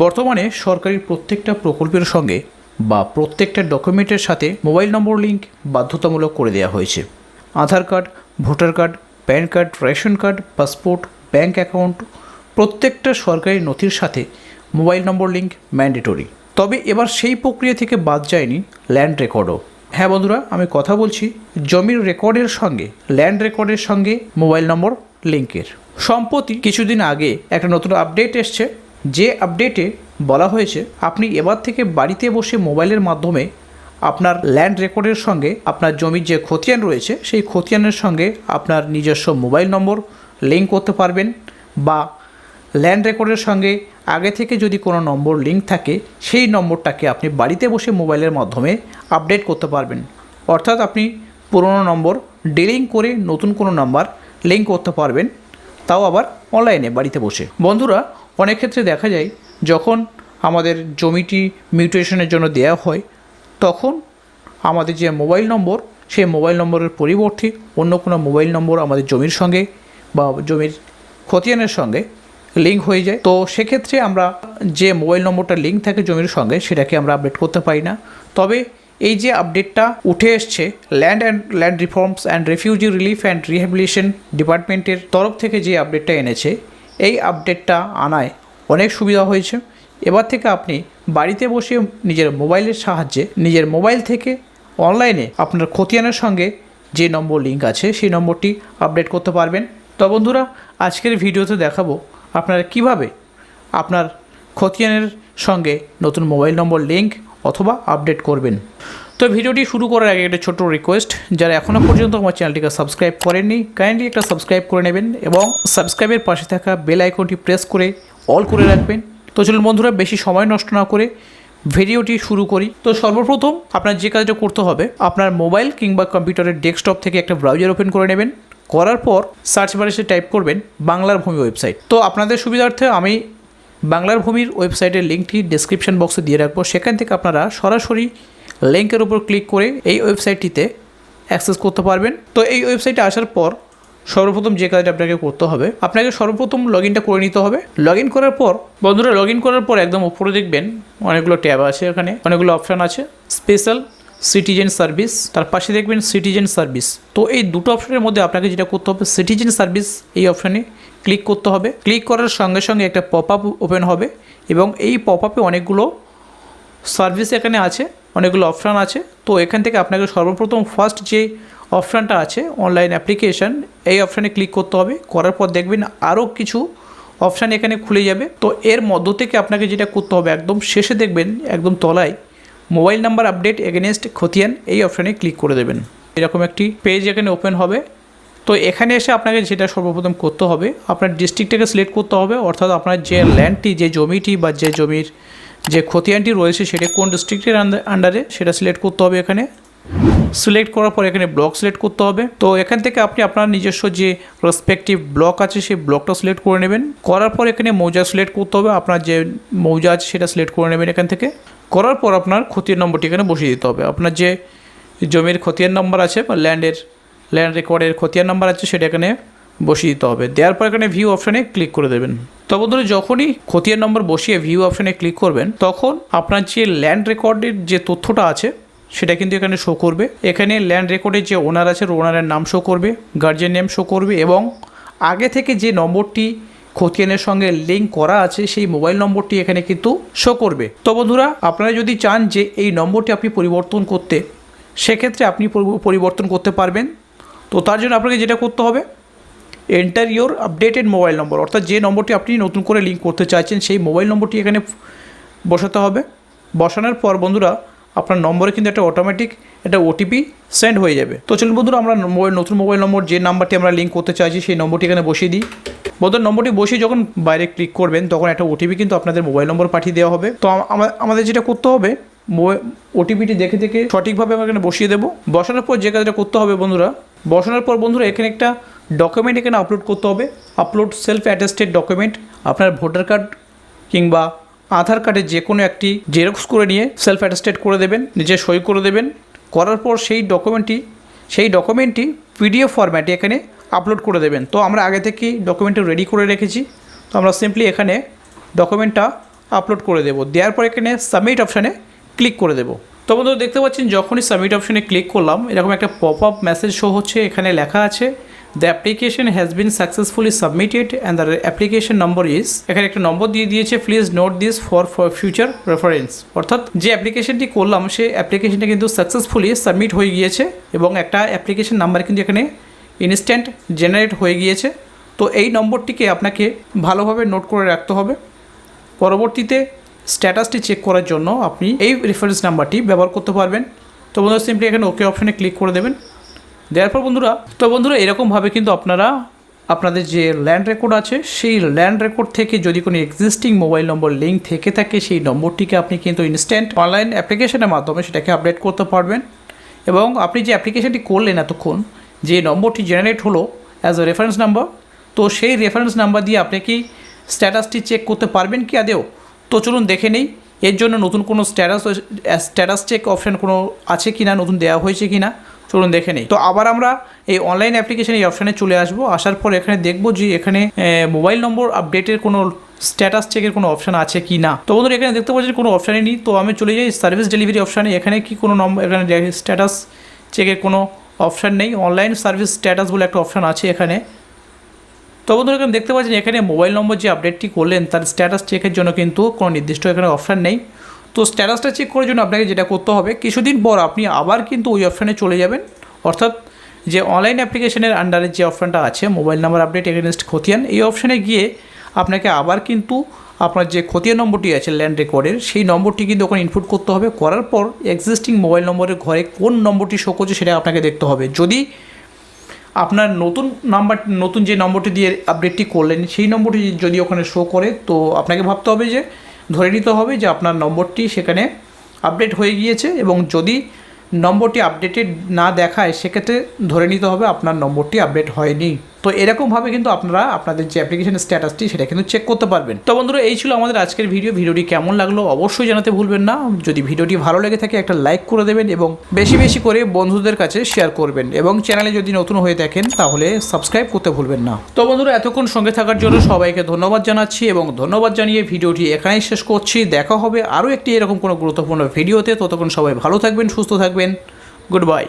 বর্তমানে সরকারি প্রত্যেকটা প্রকল্পের সঙ্গে বা প্রত্যেকটা ডকুমেন্টের সাথে মোবাইল নম্বর লিঙ্ক বাধ্যতামূলক করে দেওয়া হয়েছে। Aadhaar card, voter card, PAN card, ration card, passport, bank account, প্রত্যেকটা সরকারি নথির সাথে মোবাইল নম্বর লিঙ্ক ম্যান্ডেটরি। তবে এবার সেই প্রক্রিয়া থেকে বাদ যায়নি ল্যান্ড রেকর্ডও। হ্যাঁ বন্ধুরা, আমি কথা বলছি জমির রেকর্ডের সঙ্গে, ল্যান্ড রেকর্ডের সঙ্গে মোবাইল নম্বর লিঙ্কের সম্প্রতি কিছুদিন আগে একটা নতুন আপডেট এসছে যে আপডেটে বলা হয়েছে, আপনি এবার থেকে বাড়িতে বসে মোবাইলের মাধ্যমে আপনার ল্যান্ড রেকর্ডের সঙ্গে আপনার জমির যে খতিয়ান রয়েছে, সেই খতিয়ানের সঙ্গে আপনার নিজস্ব মোবাইল নম্বর লিঙ্ক করতে পারবেন বা ল্যান্ড রেকর্ডের সঙ্গে আগে থেকে যদি কোনো নম্বর লিঙ্ক থাকে, সেই নম্বরটাকে আপনি বাড়িতে বসে মোবাইলের মাধ্যমে আপডেট করতে পারবেন। অর্থাৎ আপনি পুরনো নম্বর ডিলিং করে নতুন কোনো নাম্বার লিঙ্ক করতে পারবেন, তাও আবার অনলাইনে বাড়িতে বসে। বন্ধুরা অনেক ক্ষেত্রে দেখা যায়, যখন আমাদের জমিটি মিউটেশনের জন্য দেওয়া হয়, তখন আমাদের যে মোবাইল নম্বর, সেই মোবাইল নম্বরের পরিবর্তে অন্য কোনো মোবাইল নম্বর আমাদের জমির সঙ্গে বা জমির খতিয়ানের সঙ্গে লিঙ্ক হয়ে যায়। তো সেক্ষেত্রে আমরা যে মোবাইল নম্বরটা লিঙ্ক থাকে জমির সঙ্গে, সেটাকে আমরা আপডেট করতে পারি না। তবে এই যে আপডেটটা উঠে এসছে land and land reforms and refugee relief and rehabilitation ডিপার্টমেন্টের তরফ থেকে যে আপডেটটা এনেছে এই আপডেটটা আনায় অনেক সুবিধা হয়েছে। এবার থেকে আপনি বাড়িতে বসে নিজের মোবাইলের সাহায্যে নিজের মোবাইল থেকে অনলাইনে আপনার খতিয়ানের সঙ্গে যে নম্বর লিঙ্ক আছে, সেই নম্বরটি আপডেট করতে পারবেন। তো বন্ধুরা, আজকের ভিডিওতে দেখাবো আপনারা কীভাবে আপনার খতিয়ানের সঙ্গে নতুন মোবাইল নম্বর লিঙ্ক অথবা আপডেট করবেন। তো ভিডিওটি শুরু করার আগে একটা ছোট্ট রিকোয়েস্ট যারা এখনও পর্যন্ত আমার চ্যানেলটিকে সাবস্ক্রাইব করেননি কাইন্ডলি একটা সাবস্ক্রাইব করে নেবেন এবং সাবস্ক্রাইবের পাশে থাকা বেল আইকনটি প্রেস করে অল করে রাখবেন। তো চলুন বন্ধুরা, বেশি সময় নষ্ট না করে ভিডিওটি শুরু করি। তো সর্বপ্রথম আপনার যে কাজটা করতে হবে, আপনার মোবাইল কিংবা কম্পিউটারের ডেস্কটপ থেকে একটা ব্রাউজার ওপেন করে নেবেন। করার পর সার্চ বারে টাইপ করবেন বাংলার ভূমি ওয়েবসাইট। তো আপনাদের সুবিধার্থে আমি বাংলার ভূমির ওয়েবসাইটের লিঙ্কটি ডিসক্রিপশন বক্সে দিয়ে রাখব। সেখান থেকে আপনারা সরাসরি লিঙ্কের উপর ক্লিক করে এই ওয়েবসাইটটিতে অ্যাক্সেস করতে পারবেন। তো এই ওয়েবসাইটে আসার পর সর্বপ্রথম যে কাজটা আপনাকে করতে হবে, আপনাকে সর্বপ্রথম লগ ইনটা করে নিতে হবে। লগ ইন করার পর, বন্ধুরা লগ ইন করার পর একদম উপরে দেখবেন অনেকগুলো ট্যাব আছে এখানে, অনেকগুলো অপশান আছে। স্পেশাল সিটিজেন সার্ভিস তার পাশে দেখবেন সিটিজেন সার্ভিস তো এই দুটো অপশনের মধ্যে আপনাকে যেটা করতে হবে সিটিজেন সার্ভিস এই অপশানে ক্লিক করতে হবে। ক্লিক করার সঙ্গে সঙ্গে একটা পপ আপ ওপেন হবে এবং এই পপ আপে অনেকগুলো সার্ভিস এখানে আছে। অনেকগুলো অপশান আছে। তো এখান থেকে আপনাকে সর্বপ্রথম ফার্স্ট যে অপশানটা আছে অনলাইন অ্যাপ্লিকেশান এই অপশানে ক্লিক করতে হবে। করার পর দেখবেন আরও কিছু অপশান এখানে খুলে যাবে। তো এর মধ্য থেকে আপনাকে যেটা করতে হবে, একদম শেষে দেখবেন, একদম তলায় মোবাইল নাম্বার আপডেট এগেনস্ট খতিয়ান, এই অপশানে ক্লিক করে দেবেন। এরকম একটি পেজ এখানে ওপেন হবে। তো এখানে এসে আপনাকে যেটা সর্বপ্রথম করতে হবে, আপনার ডিস্ট্রিক্টটাকে সিলেক্ট করতে হবে। অর্থাৎ আপনার যে ল্যান্ডটি যে জমিটি বা যে জমির যে খতিয়ানটি রয়েছে সেটা কোন ডিস্ট্রিক্টের আন্ডারে সেটা সিলেক্ট করতে হবে এখানে। সিলেক্ট করার পর এখানে ব্লক সিলেক্ট করতে হবে। তো এখান থেকে আপনি আপনার নিজস্ব যে রেসপেক্টিভ ব্লক আছে, সেই ব্লকটা সিলেক্ট করে নেবেন। করার পর এখানে মৌজা সিলেক্ট করতে হবে। আপনার যে মৌজা আছে, সেটা সিলেক্ট করে নেবেন এখান থেকে। করার পর আপনার খতিয়ান নম্বরটি এখানে বসিয়ে দিতে হবে। আপনার যে জমির খতিয়ান নম্বর আছে বা ল্যান্ডের ল্যান্ড রেকর্ডের খতিয়ান নাম্বার আছে, সেটা এখানে বসিয়ে দিতে হবে। দেওয়ার পর এখানে ভিউ অপশানে ক্লিক করে দেবেন। তো বন্ধুরা, যখনই খতিয়ান নম্বর বসিয়ে ভিউ অপশানে ক্লিক করবেন, তখন আপনার যে ল্যান্ড রেকর্ডের যে তথ্যটা আছে, সেটা কিন্তু এখানে শো করবে। এখানে ল্যান্ড রেকর্ডের যে ওনার আছে ওনারের নাম শো করবে গার্জিয়ান নেম শো করবে এবং আগে থেকে যে নম্বরটি খতিয়ানের সঙ্গে লিঙ্ক করা আছে, সেই মোবাইল নম্বরটি এখানে কিন্তু শো করবে। তো বন্ধুরা, আপনারা যদি চান যে এই নম্বরটি আপনি পরিবর্তন করতে, সেক্ষেত্রে আপনি পরিবর্তন করতে পারবেন। তো তার জন্য আপনাকে যেটা করতে হবে enter your updated mobile number অর্থাৎ যে নম্বরটি আপনি নতুন করে লিঙ্ক করতে চাইছেন, সেই মোবাইল নম্বরটি এখানে বসাতে হবে। বসানোর পর বন্ধুরা, আপনার নম্বরে কিন্তু একটা অটোমেটিক একটা ওটিপি সেন্ড হয়ে যাবে। তো চলুন বন্ধুরা, আমরা নতুন মোবাইল নম্বর যে নাম্বারটি আমরা লিঙ্ক করতে চাইছি, সেই নম্বরটি এখানে বসিয়ে দিই। বন্ধুর, নম্বরটি বসিয়ে যখন বাইরে ক্লিক করবেন, তখন একটা ওটিপি কিন্তু আপনাদের মোবাইল নম্বর পাঠিয়ে দেওয়া হবে। তো আমাদের যেটা করতে হবে ওটিপিটি দেখে দেখে সঠিকভাবে আমরা এখানে বসিয়ে দেবো। বসানোর পর যে কাজটা করতে হবে বন্ধুরা, বসানোর পর বন্ধুরা, এখানে একটা ডকুমেন্ট এখানে আপলোড করতে হবে। আপলোড সেলফ অ্যাটেস্টেড ডকুমেন্ট আপনার ভোটার কার্ড কিংবা আধার কার্ডের যে কোনো একটি জেরক্স করে নিয়ে সেলফ অ্যাটেস্টেড করে দেবেন, নিজে সই করে দেবেন। করার পর সেই ডকুমেন্টটি সেই ডকুমেন্টটি পিডিএফ ফরম্যাটে এখানে আপলোড করে দেবেন। তো আমরা আগে থেকেই ডকুমেন্টটা রেডি করে রেখেছি। তো আমরা সিম্পলি এখানে ডকুমেন্টটা আপলোড করে দেবো। দেওয়ার পর এখানে সাবমিট অপশানে ক্লিক করে দেবো। তো বন্ধুরা দেখতে পাচ্ছেন, যখনই সাবমিট অপশানে ক্লিক করলাম, এরকম একটা পপ আপ মেসেজ শো হচ্ছে। এখানে লেখা আছে the application has been successfully submitted and the application number is এখানে একটা নম্বর দিয়ে দিয়েছে please note this for for future reference অর্থাৎ যে অ্যাপ্লিকেশনটি করলাম সে অ্যাপ্লিকেশনটা কিন্তু সাকসেসফুলি সাবমিট হয়ে গিয়েছে এবং একটা অ্যাপ্লিকেশন নাম্বার কিন্তু এখানে ইনস্ট্যান্ট জেনারেট হয়ে গিয়েছে। তো এই নম্বরটিকে আপনাকে ভালোভাবে নোট করে রাখতে হবে। পরবর্তীতে স্ট্যাটাসটি চেক করার জন্য আপনি এই রেফারেন্স নাম্বারটি ব্যবহার করতে পারবেন। তো বন্ধুরা সিম্পলি এখানে ওকে অপশানে ক্লিক করে দেবেন। দেওয়ার পর বন্ধুরা, তো বন্ধুরা, এরকমভাবে কিন্তু আপনারা, আপনাদের যে ল্যান্ড রেকর্ড আছে, সেই ল্যান্ড রেকর্ড থেকে যদি কোনো এক্সিস্টিং মোবাইল নম্বর লিঙ্ক থেকে থাকে, সেই নম্বরটিকে আপনি কিন্তু ইনস্ট্যান্ট অনলাইন অ্যাপ্লিকেশনের মাধ্যমে সেটাকে আপডেট করতে পারবেন। এবং আপনি যে অ্যাপ্লিকেশনটি করলেন এতক্ষণ, যে নম্বরটি জেনারেট হলো অ্যাজ এ রেফারেন্স নাম্বার তো সেই রেফারেন্স নাম্বার দিয়ে আপনি কি স্ট্যাটাসটি চেক করতে পারবেন কি আদেও? তো চলুন দেখে নেই, এর জন্য নতুন কোনো স্ট্যাটাস স্ট্যাটাস চেক অপশান কোনো আছে কি না নতুন দেওয়া হয়েছে কি না চলুন দেখে নেই। তো আবার আমরা এই অনলাইন অ্যাপ্লিকেশন এই অপশানে চলে আসব। আসার পর এখানে দেখব যে এখানে মোবাইল নম্বর আপডেটের কোনো স্ট্যাটাস চেকের কোনো অপশান আছে কি না। তো বন্ধুরা, এখানে দেখতে পাচ্ছি কোনো অপশানই নেই। তো আমি চলে যাই সার্ভিস ডেলিভারি অপশানে এখানে কি কোনো নম্বর এখানে স্ট্যাটাস চেকের কোনো অপশান নেই। অনলাইন সার্ভিস স্ট্যাটাস বলে একটা অপশান আছে এখানে। তো বন্ধুরা, এখানে দেখতে পাচ্ছেন এখানে মোবাইল নম্বর যে আপডেটটি করলেন, তার স্ট্যাটাস চেকের জন্য কিন্তু কোনো নির্দিষ্ট এখানে অপশান নেই। তো স্ট্যাটাসটা চেক করার জন্য আপনাকে যেটা করতে হবে, কিছুদিন পর আপনি আবার কিন্তু ওই অপশানে চলে যাবেন। অর্থাৎ যে অনলাইন অ্যাপ্লিকেশনের আন্ডারে যে অপশানটা আছে মোবাইল নাম্বার আপডেট এগেনস্ট খতিয়ান, এই অপশানে গিয়ে আপনাকে আবার কিন্তু আপনার যে খতিয়ান নম্বরটি আছে ল্যান্ড রেকর্ডের সেই নম্বরটি কিন্তু ওখানে ইনপুট করতে হবে। করার পর এক্সিস্টিং মোবাইল নম্বরের ঘরে কোন নম্বরটি শো করছে সেটা আপনাকে দেখতে হবে। যদি আপনার নতুন নাম্বার নতুন যে নম্বরটি দিয়ে আপডেটটি করলেন, সেই নম্বরটি যদি ওখানে শো করে, তো আপনাকে ভাবতে হবে যে ধরে নিতে হবে যে আপনার নম্বরটি সেখানে আপডেট হয়ে গিয়েছে এবং যদি নম্বরটি আপডেটেড না দেখায়, সেক্ষেত্রে ধরে নিতে হবে আপনার নম্বরটি আপডেট হয়নি। তো এরকমভাবে কিন্তু আপনারা আপনাদের যে অ্যাপ্লিকেশনের স্ট্যাটাসটি সেটা কিন্তু চেক করতে পারবেন। তো বন্ধুরা, এই ছিল আমাদের আজকের ভিডিও ভিডিওটি কেমন লাগল অবশ্যই জানাতে ভুলবেন না। যদি ভিডিওটি ভালো লেগে থাকে, একটা লাইক করে দেবেন এবং বেশি বেশি করে বন্ধুদের কাছে শেয়ার করবেন এবং চ্যানেলে যদি নতুন হয়ে থাকেন তাহলে সাবস্ক্রাইব করতে ভুলবেন না। তো বন্ধুরা, এতক্ষণ সঙ্গে থাকার জন্য সবাইকে ধন্যবাদ জানাচ্ছি এবং ধন্যবাদ জানিয়ে ভিডিওটি এখানেই শেষ করছি। দেখা হবে আরও একটি এরকম কোনো গুরুত্বপূর্ণ ভিডিওতে ততক্ষণ সবাই ভালো থাকবেন, সুস্থ থাকবেন। Good bye